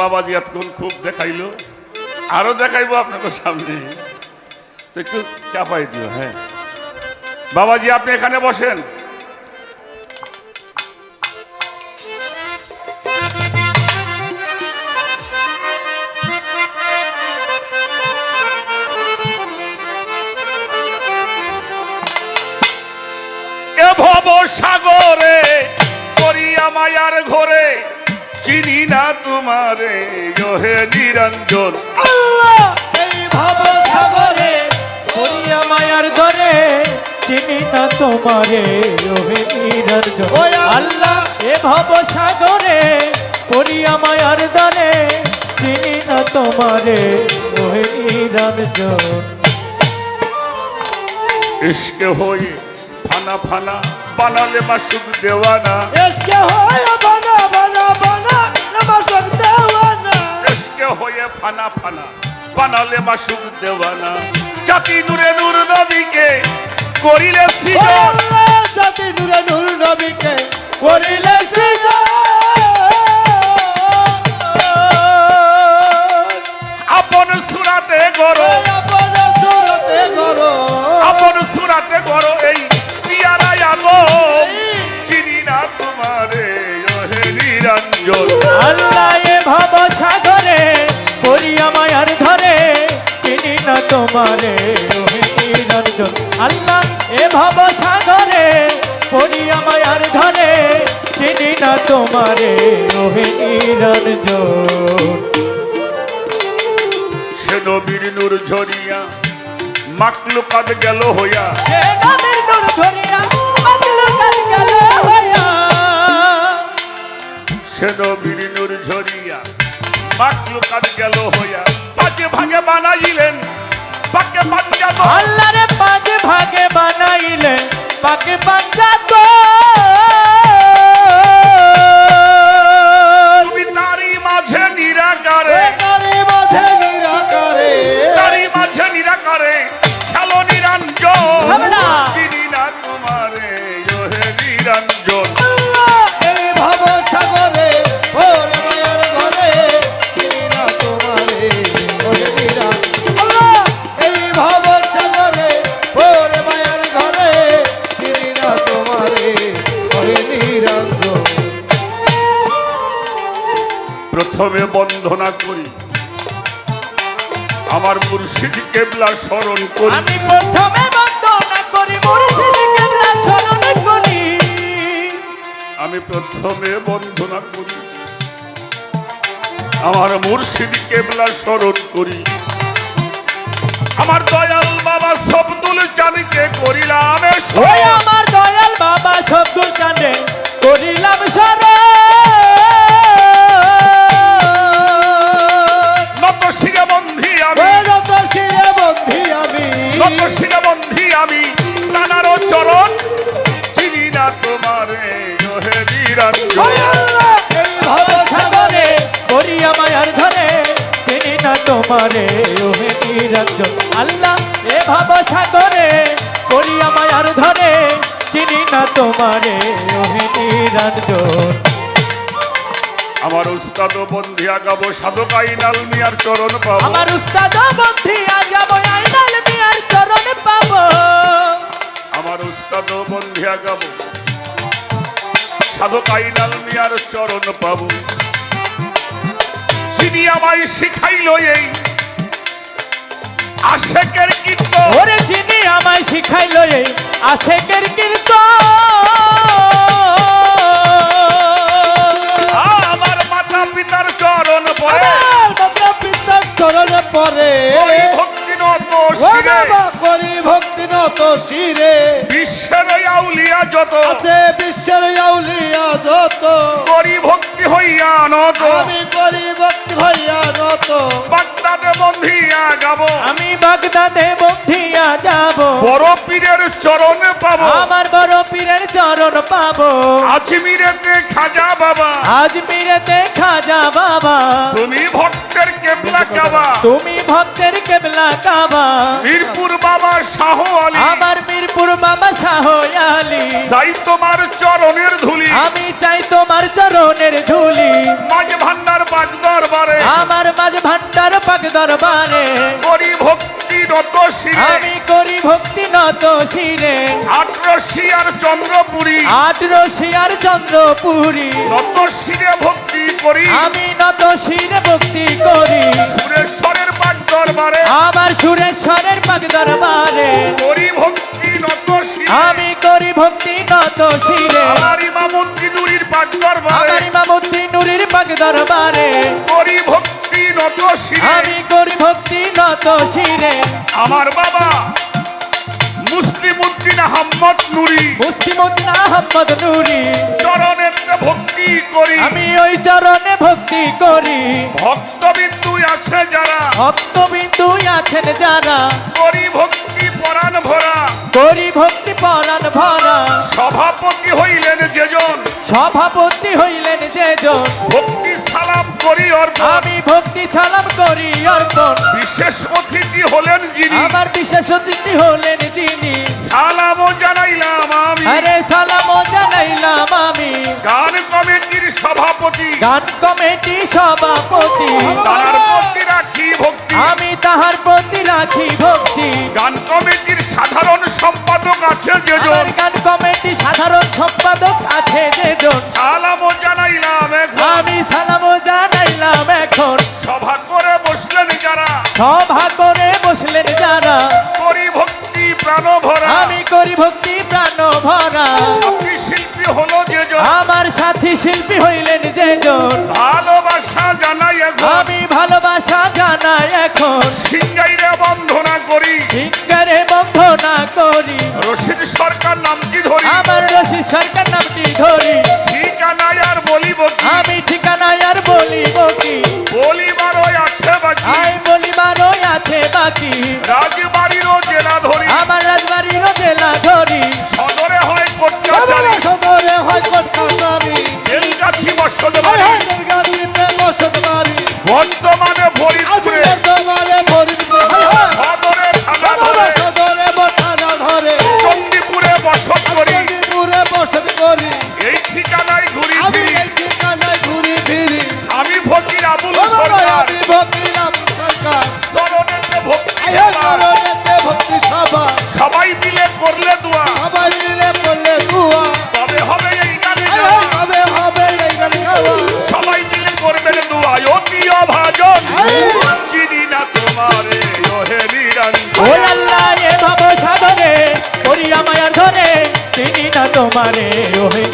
বাবাজি এতক্ষণ খুব দেখাইলো। আরও দেখাইবো আপনাদের সামনে। তো একটু চাপাই দিও হ্যাঁ। বাবাজি, আপনি এখানে বসেন। ভব সাগরে করিয়া মায়ার ঘরে চিনি না তোমারে হে নিরঞ্জন। আল্লাহ এই ভব সাগরে করিয়া মায়ার ধরে চিনি না তোমারে ওহে নিরঞ্জন। আল্লাহ। এ ভব সাগরে করিয়া মায়ার ধরে চিনি না তোমারে ওহে নিরঞ্জন। ইশকে হয়ে ফানা ফানা বানালে মাসুক দেওয়ানা। এসকে হয় বানা হয়ে ফানা ফানা বানালে মাসুক দেওয়ানা। জাতি দূরে নূর নবীকে করিলে ও তোমারে ওহে নিরঞ্জন সে নবীর নূর ঝরিয়া ধরিয়া মাতলুকাত গেল হইয়া। সে নবীর নূর ঝরিয়া মাকলুকাত গেল হইয়া। পাঁচে ভাগে বানাইলেন পাকে পাঞ্জাব আল্লাহ রে পাঁচ ভাগে বানাইলে পাকে পাঞ্জাত প্রথমে বন্ধনা করি। আমার মুর্শিদ কেবলা স্মরণ করি। আমি প্রথমে বন্দনা করি মুর্শিদ কেবলা শরণ করি। আমি প্রথমে বন্ধনা করি। আমার মুর্শিদ কেবলা স্মরণ করি। আমার দয়াল বাবা সবদুল চাঁদকে করিলাম আমার দয়াল বাবা সবদুল চাঁদে করিলাম শরণ তোমারে ওহে নিরঞ্জন আল্লাহ এ ভাব সাগরে করিয়া মায়ার ধরে চিনি না তোমারে ওহে নিরঞ্জন আমার উস্তাদ বন্ধিয়া গাবো সাধক আইনাল মিয়ার চরণ পাবো। আমার উস্তাদ বন্ধি আজাব আইনাল মিয়ার চরণ পাবো। আমার উস্তাদ বন্ধিয়া গাবো সাধক আইনাল মিয়ার চরণ পাবো। চিনি আমায় শিখাইল এই আশেকের কীর্তন। ওরে চিনি আমায় শিখাইলো এই আশেকের কীর্তন। আমার মাতা পিতার চরণ পরে। মাতা পিতার চরণে পরে। ভক্তি নত শিরে। করি ভক্তি নত শিরে। বিশ্বের আউলিয়া যত। আছে বিশ্বের আউলিয়া যত। করি ভক্তি হইয়া নত। আমি করি ভক্তি হইয়া চরণে পাবো। আমার বড় পীরের চরণ পাবো। আজমিরেতে খাজা বাবা। আজমিরেতে খাজা বাবা। তুমি ভক্তের কেবলা কাবা। তুমি ভক্তের কেবলা কাবা। মিরপুর বাবা শাহ আলী। আমার মিরপুর বাবা শাহ আলী। চাই তোমার চরণের ধুলি। আমি চাই তোমার চরণের ধুলি। মাঝ ভান্ডার বাজ দরবারে। আমার মাঝ ভান্ডার পাক দরবারে। করি ভক্তি শিরে আমি করি ভক্তি নত শিরে আটরশি আর চন্দ্রপুরী। আট রশিয়ার চন্দ্রপুরী। নত শিরে ভক্তি করি। আমি নত শিরে ভক্তি করি। সুরেশ্বরের বাজ দরবারে। আমার সুরেশ্বরের পাক দরবারে। করি ভক্তি নত শিরে। আমি করি ভক্তি নত শিরে। আমার ইমামতি নুরির আমার দরবারে। ইমামুদ্দিন নুরির পাক দরবারে। করি ভক্তি নত শিরে। আমি করি ভক্তি নত শিরে। আমার বাবা মুসলিম উদ্দিন আহম্মদ নুরি। মুস্তিমুদ্দিন আহমদ নুরি। চরণেতে ভক্তি করি। আমি ওই চরণে ভক্তি করি। ভক্তবিন্দু আছে যারা? ভক্তবিন্দু আছেন যারা? করি ভক্তি পরাণ ভরা। করি ভক্তি পরাণ ভরা। সভাপতি হইলেন যেজন। সভাপতি হইলেন যেজন। ভক্তি আমি ভক্তি সালাম করি অর্পণ। বিশেষ অতিথি হলেন যিনি। আমার বিশেষ অতিথি হলেন তিনি। সালামও জানাইলাম আমি। আরে সালাম জানাইলাম আমি। গান কমিটির সভাপতি। গান কমিটি সভাপতি। তার প্রতি রাখি ভক্তি। আমি তাহার প্রতি রাখি ভক্তি। গান কমিটির সাধারণ সম্পাদক আছে যেজন গান কমিটি সাধারণ সম্পাদক প্রাণ ভরা আমি করি ভক্তি প্রাণ ভরা শিল্পী হলো যেজন আমার সাথী শিল্পী হইলেন যেজন ভালোবাসা জানাই এখন। আমি ভালোবাসা জানাই এখন। সিঙ্গাইরে বন্ধনা করি। সিঙ্গারে বন্ধনা করি। জেলা ধরি সদরে হয় কটকাচারি সদরে হয় কটকাচারি বেলগাছি বসত হাই তোমারে ওহে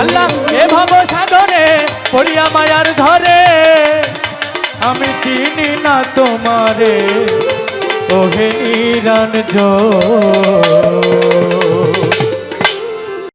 আল্লাহ, এ ভব সাগরে পড়িয়া মায়ার ধরে আমি চিনি না তোমারে, ওহে নিরঞ্জন।